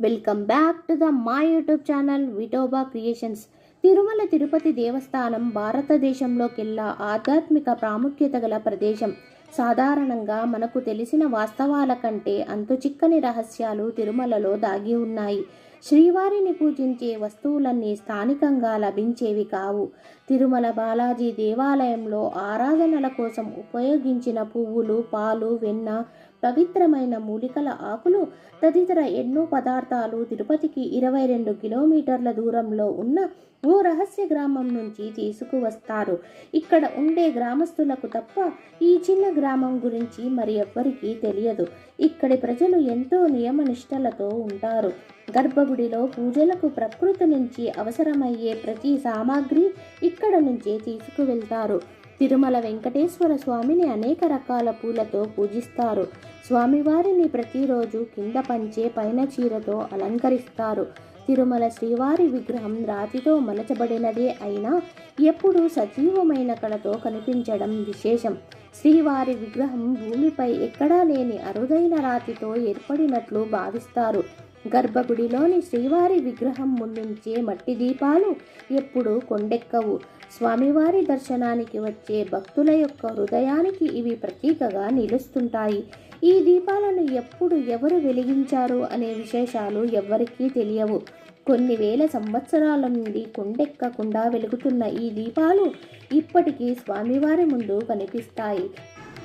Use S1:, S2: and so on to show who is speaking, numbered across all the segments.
S1: Welcome back to the మా YouTube channel Vithoba creations Tirumala Tirupati Devasthanam భారతదేశంలోకెల్లా ఆధ్యాత్మిక ప్రాముఖ్యత గల ప్రదేశం. సాధారణంగా మనకు తెలిసిన వాస్తవాల కంటే అంతు చిక్కని రహస్యాలు తిరుమలలో దాగి ఉన్నాయి. శ్రీవారిని పూజించే వస్తువులన్నీ స్థానికంగా లభించేవి కావు. తిరుమల బాలాజీ దేవాలయంలో ఆరాధనల కోసం ఉపయోగించిన పువ్వులు పాలు వెన్న పవిత్రమైన మూలికల ఆకులు తదితర ఎన్నో పదార్థాలు తిరుపతికి ఇరవై రెండు కిలోమీటర్ల దూరంలో ఉన్న ఓ రహస్య గ్రామం నుంచి తీసుకువస్తారు. ఇక్కడ ఉండే గ్రామస్తులకు తప్ప ఈ చిన్న గ్రామం గురించి మరి ఎవ్వరికీ తెలియదు. ఇక్కడి ప్రజలు ఎంతో నియమనిష్టలతో ఉంటారు. గర్భ గుడిలో పూజలకు ప్రకృతి నుంచి అవసరమయ్యే ప్రతి సామాగ్రి ఇక్కడ నుంచే తీసుకువెళ్తారు. తిరుమల వెంకటేశ్వర స్వామిని అనేక రకాల పూలతో పూజిస్తారు. స్వామివారిని ప్రతిరోజు కింద పంచే పైన చీరతో అలంకరిస్తారు. తిరుమల శ్రీవారి విగ్రహం రాతితో మలచబడినదే అయినా ఎప్పుడూ సజీవమైన కళతో కనిపించడం విశేషం. శ్రీవారి విగ్రహం భూమిపై ఎక్కడా లేని అరుదైన రాతితో ఏర్పడినట్లు భావిస్తారు. గర్భగుడిలోని శ్రీవారి విగ్రహం ముందుంచే మట్టి దీపాలు ఎప్పుడూ కొండెక్కవు. స్వామివారి దర్శనానికి వచ్చే భక్తుల యొక్క హృదయానికి ఇవి ప్రతీకగా నిలుస్తుంటాయి. ఈ దీపాలను ఎప్పుడు ఎవరు వెలిగించారు అనే విశేషాలు ఎవ్వరికీ తెలియవు. కొన్ని వేల సంవత్సరాల నుండి కొండెక్కకుండా వెలుగుతున్న ఈ దీపాలు ఇప్పటికీ స్వామివారి ముందు కనిపిస్తాయి.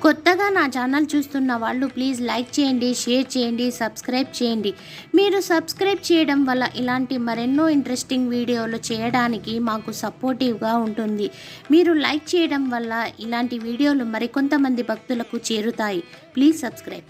S1: కొత్తగా నా ఛానల్ చూస్తున్న వాళ్ళు ప్లీజ్ లైక్ చేయండి షేర్ చేయండి సబ్స్క్రైబ్ చేయండి. మీరు సబ్స్క్రైబ్ చేయడం వల్ల ఇలాంటి మరెన్నో ఇంట్రెస్టింగ్ వీడియోలు చేయడానికి మాకు సపోర్టివ్గా ఉంటుంది. మీరు లైక్ చేయడం వల్ల ఇలాంటి వీడియోలు మరికొంతమంది భక్తులకు చేరుతాయి. Please subscribe